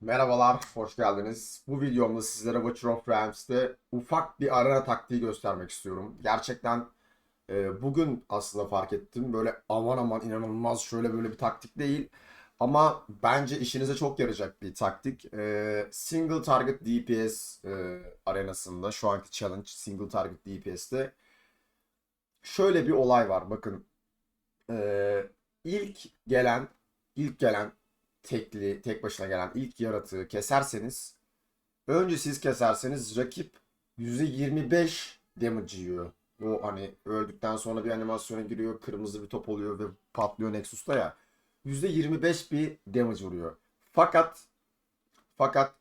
Merhabalar, hoş geldiniz. Bu videomda sizlere Witcher of Realms'te ufak bir arena taktiği göstermek istiyorum. Gerçekten e, bugün aslında fark ettim. Böyle aman aman inanılmaz şöyle böyle bir taktik değil. Ama bence işinize çok yarayacak bir taktik. E, single Target DPS e, arenasında, şu anki challenge Single Target DPS'te şöyle bir olay var. Bakın, e, ilk gelen, ilk gelen tekli, tek başına gelen ilk yaratığı keserseniz önce siz keserseniz rakip %25 damage yiyor. O hani öldükten sonra bir animasyona giriyor, kırmızı bir top oluyor ve patlıyor Nexus'ta ya. %25 bir damage vuruyor. Fakat fakat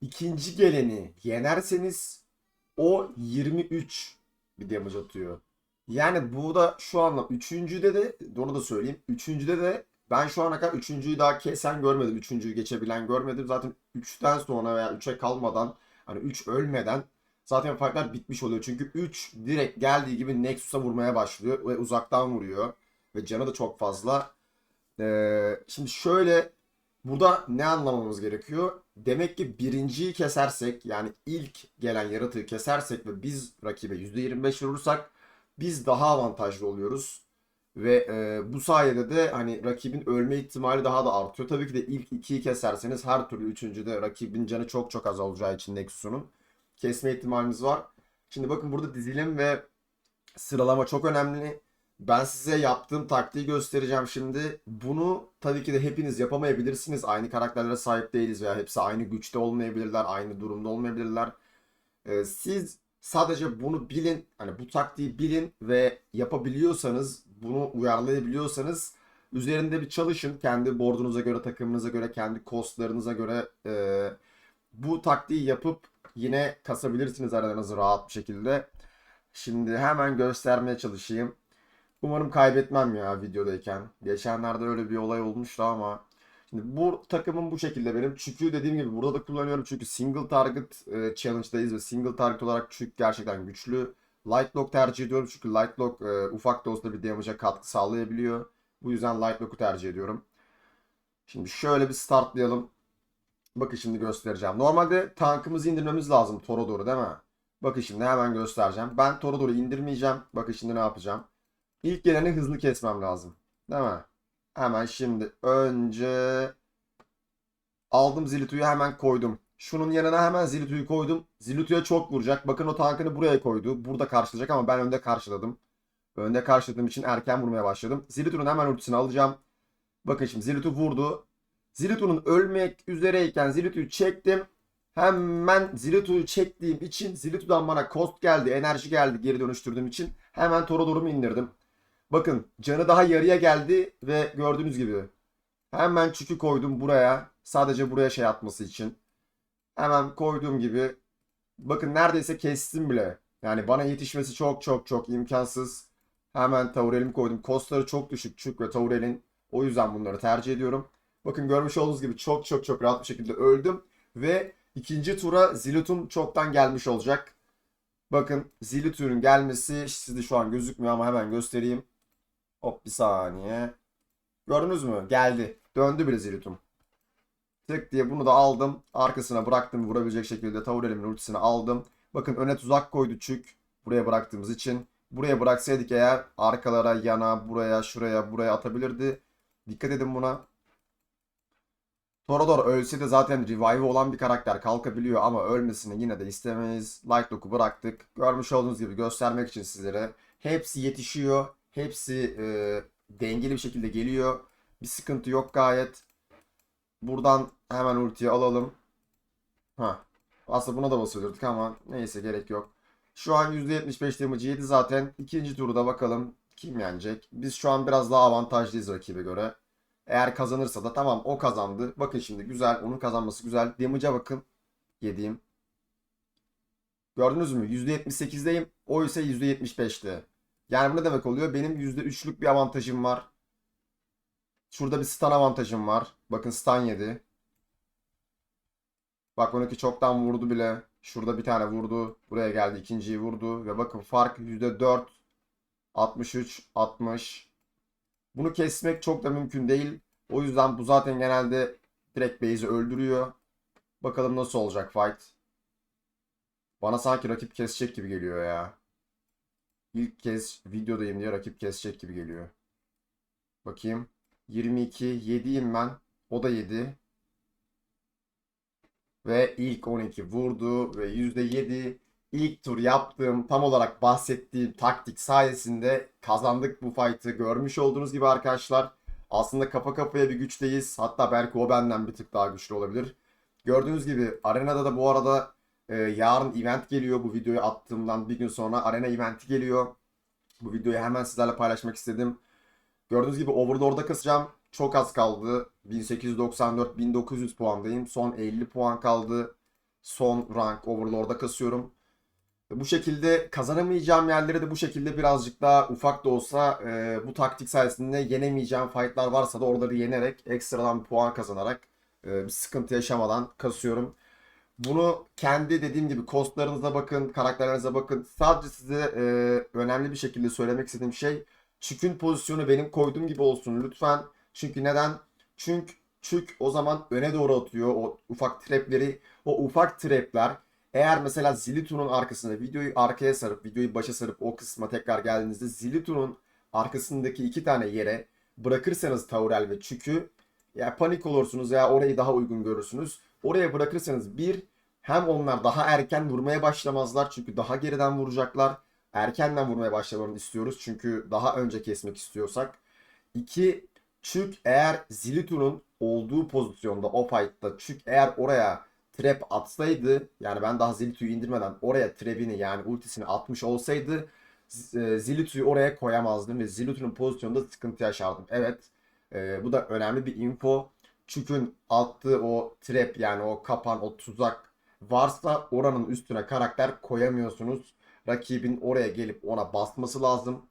ikinci geleni yenerseniz o 23 bir damage atıyor. Yani bu da şu anlam. Üçüncüde de onu da söyleyeyim. Üçüncüde de ben şu ana kadar üçüncüyü daha kesen görmedim. Üçüncüyü geçebilen görmedim. Zaten üçten sonra veya üçe kalmadan hani üç ölmeden zaten fightlar bitmiş oluyor. Çünkü 3 direkt geldiği gibi Nexus'a vurmaya başlıyor ve uzaktan vuruyor. Ve canı da çok fazla. Ee, şimdi şöyle burada ne anlamamız gerekiyor? Demek ki birinciyi kesersek yani ilk gelen yaratığı kesersek ve biz rakibe %25 vurursak biz daha avantajlı oluyoruz. Ve e, bu sayede de hani rakibin ölme ihtimali daha da artıyor. Tabii ki de ilk ikiyi keserseniz her türlü üçüncüde rakibin canı çok çok az olacağı için Nexus'un kesme ihtimaliniz var. Şimdi bakın burada dizilim ve sıralama çok önemli. Ben size yaptığım taktiği göstereceğim şimdi. Bunu tabii ki de hepiniz yapamayabilirsiniz. Aynı karakterlere sahip değiliz veya hepsi aynı güçte olmayabilirler, aynı durumda olmayabilirler. Ee, siz sadece bunu bilin, hani bu taktiği bilin ve yapabiliyorsanız, bunu uyarlayabiliyorsanız üzerinde bir çalışın. Kendi boardunuza göre, takımınıza göre, kendi costlarınıza göre e, bu taktiği yapıp yine kasabilirsiniz aranızı rahat bir şekilde. Şimdi hemen göstermeye çalışayım. Umarım kaybetmem ya videodayken. Geçenlerde öyle bir olay olmuştu ama Şimdi bu takımım bu şekilde benim. Çükü dediğim gibi burada da kullanıyorum çünkü single target e, challenge'dayız ve single target olarak çük gerçekten güçlü. Light lock tercih ediyorum çünkü light lock e, ufak da olsa bir damage'a katkı sağlayabiliyor. Bu yüzden light lock'u tercih ediyorum. Şimdi şöyle bir startlayalım. Bakın şimdi göstereceğim. Normalde tankımızı indirmemiz lazım Torodor'u değil mi? Bakın şimdi hemen göstereceğim. Ben Torodor'u indirmeyeceğim. Bakın şimdi ne yapacağım. İlk geleni hızlı kesmem lazım. Değil mi? Hemen şimdi önce aldım Zilitu'yu hemen koydum. Şunun yanına hemen Zilitu'yu koydum. Zilitu'ya çok vuracak. Bakın o tankını buraya koydu. Burada karşılayacak ama ben önde karşıladım. Önde karşıladığım için erken vurmaya başladım. Zilitu'nun hemen ultisini alacağım. Bakın şimdi Zilitu vurdu. Zilitu'nun ölmek üzereyken Zilitu'yu çektim. Hemen Zilitu'yu çektiğim için Zilitu'dan bana cost geldi, enerji geldi geri dönüştürdüğüm için. Hemen Torodor'umu indirdim. Bakın canı daha yarıya geldi ve gördüğünüz gibi hemen çükü koydum buraya. Sadece buraya şey atması için. Hemen koyduğum gibi bakın neredeyse kestim bile. Yani bana yetişmesi çok çok çok imkansız. Hemen Taurel'imi koydum. Kostları çok düşük çük ve Taurel'in. O yüzden bunları tercih ediyorum. Bakın görmüş olduğunuz gibi çok çok çok rahat bir şekilde öldüm. Ve ikinci tura Zilut'um çoktan gelmiş olacak. Bakın Zilut'un gelmesi sizde şu an gözükmüyor ama hemen göstereyim. Hop bir saniye. Gördünüz mü? Geldi. Döndü bile Zilut'um. Tık diye bunu da aldım. Arkasına bıraktım. Vurabilecek şekilde Taurel'imin ultisini aldım. Bakın öne tuzak koydu çük. Buraya bıraktığımız için. Buraya bıraksaydık eğer arkalara, yana, buraya, şuraya, buraya atabilirdi. Dikkat edin buna. Torador ölse de zaten revive olan bir karakter kalkabiliyor ama ölmesini yine de istemeyiz. Light Lock'u bıraktık. Görmüş olduğunuz gibi göstermek için sizlere. Hepsi yetişiyor. Hepsi e, dengeli bir şekilde geliyor. Bir sıkıntı yok gayet. Buradan hemen ultiyi alalım. Ha. Aslında buna da basıyorduk ama neyse gerek yok. Şu an %75 damage yedi zaten. İkinci turda bakalım kim yenecek. Biz şu an biraz daha avantajlıyız rakibe göre. Eğer kazanırsa da tamam o kazandı. Bakın şimdi güzel. Onun kazanması güzel. Damage'a bakın. Yediğim. Gördünüz mü? %78'deyim. O ise %75'te. Yani bu ne demek oluyor? Benim %3'lük bir avantajım var. Şurada bir stun avantajım var. Bakın stun yedi. Bak onunki çoktan vurdu bile. Şurada bir tane vurdu. Buraya geldi ikinciyi vurdu. Ve bakın fark %4. 63, 60. Bunu kesmek çok da mümkün değil. O yüzden bu zaten genelde Direkt base'i öldürüyor. Bakalım nasıl olacak fight. Bana sanki rakip kesecek gibi geliyor ya. İlk kez videodayım diye rakip kesecek gibi geliyor. Bakayım. 22, 7'yim ben. O da 7. Ve ilk 12 vurdu ve %7 ilk tur yaptığım tam olarak bahsettiğim taktik sayesinde kazandık bu fight'ı. Görmüş olduğunuz gibi arkadaşlar aslında kafa kafaya bir güçteyiz. Hatta belki o benden bir tık daha güçlü olabilir. Gördüğünüz gibi arenada da bu arada e, yarın event geliyor. Bu videoyu attığımdan bir gün sonra arena eventi geliyor. Bu videoyu hemen sizlerle paylaşmak istedim. Gördüğünüz gibi Overlord'da kasacağım. Çok az kaldı. 1894-1900 puandayım. Son 50 puan kaldı. Son rank Overlord'da kasıyorum. Bu şekilde kazanamayacağım yerleri de bu şekilde birazcık daha ufak da olsa e, bu taktik sayesinde yenemeyeceğim fightlar varsa da oraları yenerek ekstradan puan kazanarak e, bir sıkıntı yaşamadan kasıyorum. Bunu kendi dediğim gibi kostlarınıza bakın, karakterlerinize bakın. Sadece size e, önemli bir şekilde söylemek istediğim şey Çükün pozisyonu benim koyduğum gibi olsun lütfen. Çünkü neden? Çünkü Çük o zaman öne doğru atıyor o ufak trapleri. O ufak trapler eğer mesela Zilitu'nun arkasında videoyu arkaya sarıp videoyu başa sarıp o kısma tekrar geldiğinizde Zilitu'nun arkasındaki iki tane yere bırakırsanız Taurel ve Çük'ü ya panik olursunuz ya orayı daha uygun görürsünüz. Oraya bırakırsanız bir hem onlar daha erken vurmaya başlamazlar çünkü daha geriden vuracaklar. Erkenden vurmaya başlamalarını istiyoruz çünkü daha önce kesmek istiyorsak. İki, Çük eğer Zilitu'nun olduğu pozisyonda o fight'ta Çük eğer oraya trap atsaydı yani ben daha Zilitu'yu indirmeden oraya trap'ini yani ultisini atmış olsaydı Z- e, Zilitu'yu oraya koyamazdım ve Zilitu'nun pozisyonunda sıkıntı yaşardım. Evet e, bu da önemli bir info. Çük'ün attığı o trap yani o kapan o tuzak varsa oranın üstüne karakter koyamıyorsunuz. Rakibin oraya gelip ona basması lazım.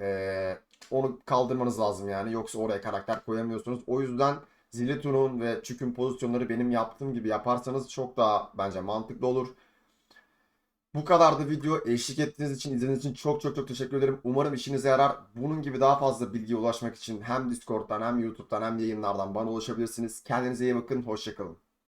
Ee, onu kaldırmanız lazım yani. Yoksa oraya karakter koyamıyorsunuz. O yüzden Zilitu'nun ve Çük'ün pozisyonları benim yaptığım gibi yaparsanız çok daha bence mantıklı olur. Bu kadardı video. Eşlik ettiğiniz için, izlediğiniz için çok çok çok teşekkür ederim. Umarım işinize yarar. Bunun gibi daha fazla bilgiye ulaşmak için hem Discord'dan hem YouTube'dan hem yayınlardan bana ulaşabilirsiniz. Kendinize iyi bakın. Hoşçakalın.